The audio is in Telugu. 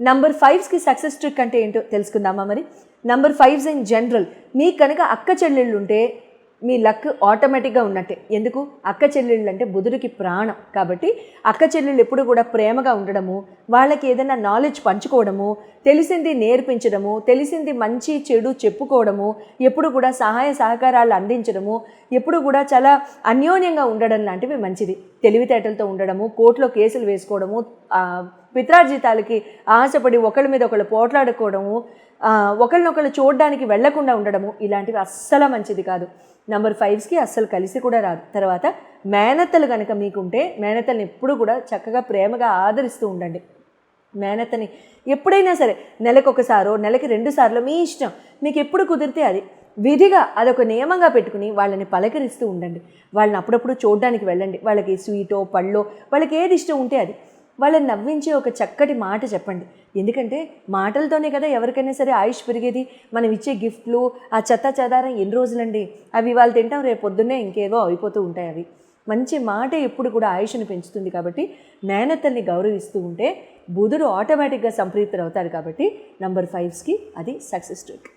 నంబర్ ఫైవ్స్కి సక్సెస్ ట్రిక్ అంటే ఏంటో తెలుసుకుందామా మరి? నంబర్ ఫైవ్స్ ఇన్ జనరల్ మీకు కనుక అక్క చెల్లెళ్ళు ఉంటే మీ లక్ ఆటోమేటిక్గా ఉన్నట్టే. ఎందుకు? అక్క చెల్లెళ్ళు అంటే బుధుడికి ప్రాణం. కాబట్టి అక్క చెల్లెళ్ళు ఎప్పుడు కూడా ప్రేమగా ఉండడము వాళ్ళకి ఏదైనా నాలెడ్జ్ పంచుకోవడము తెలిసింది నేర్పించడము తెలిసింది మంచి చెడు చెప్పుకోవడము ఎప్పుడు కూడా సహాయ సహకారాలు అందించడము ఎప్పుడు కూడా చాలా అన్యోన్యంగా ఉండడం లాంటివి మంచిది. తెలివితేటలతో ఉండడము కోర్టులో కేసులు వేసుకోవడము పిత్రార్జితాలకి ఆశపడి ఒకళ్ళ మీద ఒకళ్ళు పోట్లాడుకోవడము ఒకళ్ళనొకళ్ళు చూడడానికి వెళ్ళకుండా ఉండడము ఇలాంటివి అస్సలు మంచిది కాదు. నంబర్ ఫైవ్స్కి అస్సలు కలిసి కూడా రాదు. తర్వాత మేనత్తలు కనుక మీకుంటే మేనత్తల్ని ఎప్పుడు కూడా చక్కగా ప్రేమగా ఆదరిస్తూ ఉండండి. మేనత్తని ఎప్పుడైనా సరే నెలకు ఒకసారో నెలకి రెండు సార్లు మీ ఇష్టం. మీకు ఎప్పుడు కుదిరితే అది విధిగా అదొక నియమంగా పెట్టుకుని వాళ్ళని పలకరిస్తూ ఉండండి. వాళ్ళని అప్పుడప్పుడు చూడడానికి వెళ్ళండి. వాళ్ళకి స్వీటో పళ్ళో వాళ్ళకి ఏది ఇష్టం ఉంటే అది. వాళ్ళని నవ్వించే ఒక చక్కటి మాట చెప్పండి. ఎందుకంటే మాటలతోనే కదా ఎవరికైనా సరే ఆయుష్ పెరిగేది. మనం ఇచ్చే గిఫ్ట్లు ఆ చెత్త చెదారం ఎన్ని రోజులండి? అవి వాళ్ళు తింటాం రేపు పొద్దున్నే ఇంకేవో అయిపోతూ ఉంటాయి అవి. మంచి మాట ఎప్పుడు కూడా ఆయుష్ని పెంచుతుంది కాబట్టి మేనత్తల్ని గౌరవిస్తూ ఉంటే బుధుడు ఆటోమేటిక్గా సంప్రీతులు అవుతాడు కాబట్టి నంబర్ ఫైవ్స్కి అది సక్సెస్ ట్రిక్